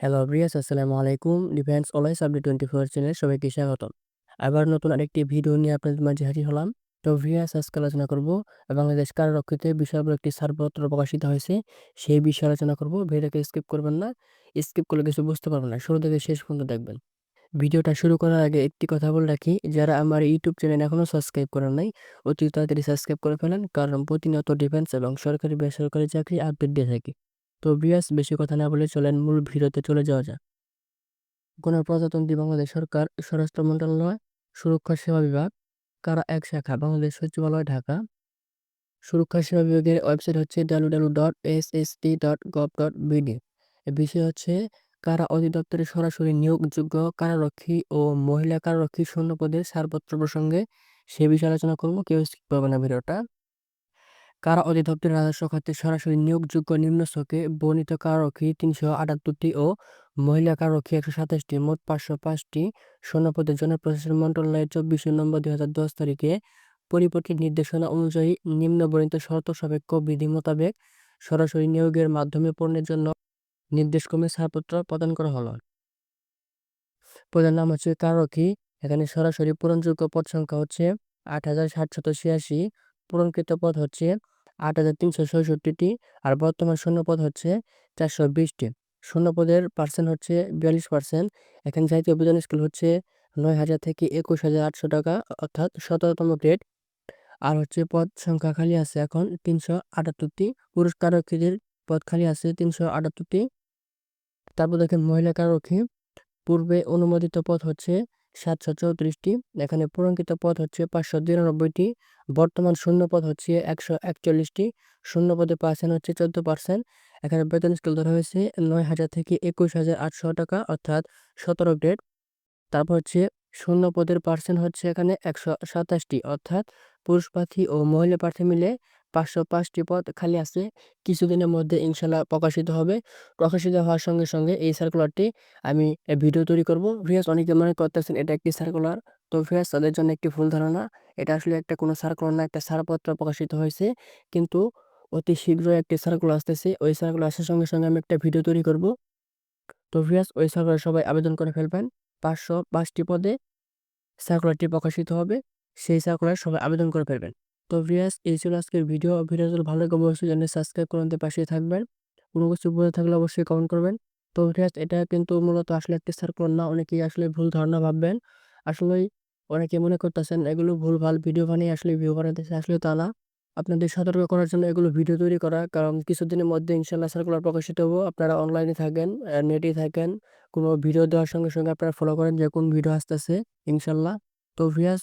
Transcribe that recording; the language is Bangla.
হ্যালো ভিউয়ার্স আসসালামু আলাইকুম। Defence always update twenty four channel সবাইকে স্বাগতম। আবার নতুন আরেকটি ভিডিও নিয়ে আপনাদের মাঝে হাজির হলাম। তো ভিউয়ার্স আজকে আলোচনা করব বাংলাদেশ কারারক্ষিতে বিশাল বড় একটি ছাড়পত্র প্রকাশিত হয়েছে। সেই বিষয়ে আলোচনা করব। ভিডিওকে স্কিপ করবেন না স্কিপ করলে কিছু বুঝতে পারবেন না। শুরু থেকে শেষ পর্যন্ত দেখবেন। ভিডিওটা শুরু করার আগে একটি কথা বলে রাখি, যারা আমার ইউটিউব চ্যানেল এখনও সাবস্ক্রাইব করেন নাই, অতি তাড়াতাড়ি সাবস্ক্রাইব করে ফেলেন। কারণ প্রতিনিয়ত ডিফেন্স এবং সরকারি বেসরকারি চাকরি আপডেট দিয়ে থাকি। তো বেশি কথা না বলে চলেন মূল ভিডিওতে চলে যাওয়া যাক। গণপ্রজাতন্ত্রী বাংলাদেশ সরকার, স্বরাষ্ট্র মন্ত্রণালয়, সুরক্ষা সেবা বিভাগ, কারা এক শাখা, বাংলাদেশ সচিবালয়, ঢাকা। সুরক্ষা সেবা বিভাগের ওয়েবসাইট হচ্ছে W dot S S T dot gov dot BD বিষয় হচ্ছে, কারা অধিদপ্তরে সরাসরি নিয়োগযোগ্য, কারারক্ষী ও মহিলা কারারক্ষী শূন্য পদের ছাড়পত্র প্রসঙ্গে সে বিষয়ে আলোচনা করব, কেউ পাবে না ভিডিওটা। কারা অধিদপ্তরের রাজস্ব খাতে সরাসরি নিয়োগযোগ্য নিম্ন ছকে বর্ণিত কারারক্ষী তিনশো আটাত্তরটি ও মহিলা কারারক্ষী একশো সাতাশটি। মোট পাঁচশো পাঁচটি শূন্যপদের জন্য প্রশাসন মন্ত্রণালয়ের চব্বিশে নম্বর দুই হাজার দশ তারিখে পরিপত্রের নির্দেশনা অনুযায়ী নিম্ন বর্ণিত শর্ত সাপেক্ষ বিধি মোতাবেক সরাসরি নিয়োগের মাধ্যমে পণ্যের জন্য নির্দেশক্রমে ছাড়পত্র প্রদান করা হলো। প্রধান নাম হচ্ছে কাররক্ষী এখানে সরাসরি পূরণযোগ্য পদ সংখ্যা হচ্ছে আট হাজার সাতশত ছিয়াশি। পূরণকৃত পদ হচ্ছে আট হাজার তিনশো ছয়ষট্টিটি আর বর্তমান শূন্যপদ হচ্ছে চারশো বিশটি শূন্যপদের পার্সেন্ট হচ্ছে বিয়াল্লিশ পার্সেন্ট এখানে জাতীয় বিধান স্কেল হচ্ছে নয় হাজার থেকে একুশ হাজার আটশো টাকা, অর্থাৎ সতেরোতম গ্রেড আর হচ্ছে পদ সংখ্যা খালি আছে এখন তিনশো আটাত্তরটি পুরুষ কারক্ষীদের পদ খালি আছে তিনশো আটাত্তরটি তারপর দেখেন মহিলা কারক্ষী। পূর্বে অনুমোদিত পদ হচ্ছে সাতশো চৌত্রিশটি। এখানে পূরণকৃত পদ হচ্ছে পাঁচশো তিরানব্বইটি বর্তমান শূন্য পদ হচ্ছে একশো একচল্লিশটি। শূন্য পদে পার্সেন্ট হচ্ছে চোদ্দ পার্সেন্ট। এখানে বেতন স্কেল ধরা হয়েছে নয় হাজার থেকে একুশ হাজার আটশো টাকা, অর্থাৎ সতেরো গ্রেড। তারপর হচ্ছে শূন্য পদের পার্সেন্ট হচ্ছে এখানে একশো সাতাশটি, অর্থাৎ পুরুষ প্রার্থী ও মহিলা প্রার্থী মিলে পাঁচশো পাঁচটি পদ খালি আছে, কিছুদিনের মধ্যে ইনশাল্লাহ প্রকাশিত হবে। প্রকাশিত হওয়ার সঙ্গে সঙ্গে এই সার্কুলারটি আমি ভিডিও তৈরি করব। ভিয়াস অনেকে মনে করতেছেন এটা একটি সার্কুলার তো ভিয়াস তাদের জন্য একটি ভুল ধারণা। এটা আসলে একটা কোনো সার্কুলার না, একটা সারপত্র প্রকাশিত হয়েছে। কিন্তু অতি শীঘ্রই একটি সার্কুলার আসতেছে। ওই সার্কুলার আসার সঙ্গে সঙ্গে আমি একটা ভিডিও তৈরি করব। তো ভিয়াস ওই সার্কুলার সবাই আবেদন করে ফেলবেন। পাঁচশো পাঁচটি পদে সার্কুলারটি প্রকাশিত হবে। সেই সার্কুলার সবাই আবেদন করে ফেলবেন। তো ভিয়াস এই ছিল আজকের ভিডিও। ভিডিও যদি ভালো লাগে, অবশ্যই জানিয়ে সাবস্ক্রাইব করতে পাশে থাকবেন। কোনো কিছু বুঝে থাকলে অবশ্যই কমেন্ট করবেন। তো ভিয়াস এটা কিন্তু মূলত আসলে একটি সার্কুলার না। অনেকেই আসলে ভুল ধারণা ভাববেন। আসলেই অনেকে মনে করতেছেন, এগুলো ভুল, ভালো ভিডিও বানিয়ে আসলে ভিউ বানাতেছে আসলে তা না। আপনাদের সতর্ক করার জন্য এগুলো ভিডিও তৈরি করা। কারণ কিছুদিনের মধ্যে ইনশাল্লাহ সার্কুলার প্রকাশিত হব। আপনারা অনলাইনে থাকেন নেটেই থাকেন। কোনো ভিডিও দেওয়ার সঙ্গে সঙ্গে আপনারা ফলো করেন যে কোন ভিডিও আসতেছে ইনশাল্লাহ তো ভিয়াস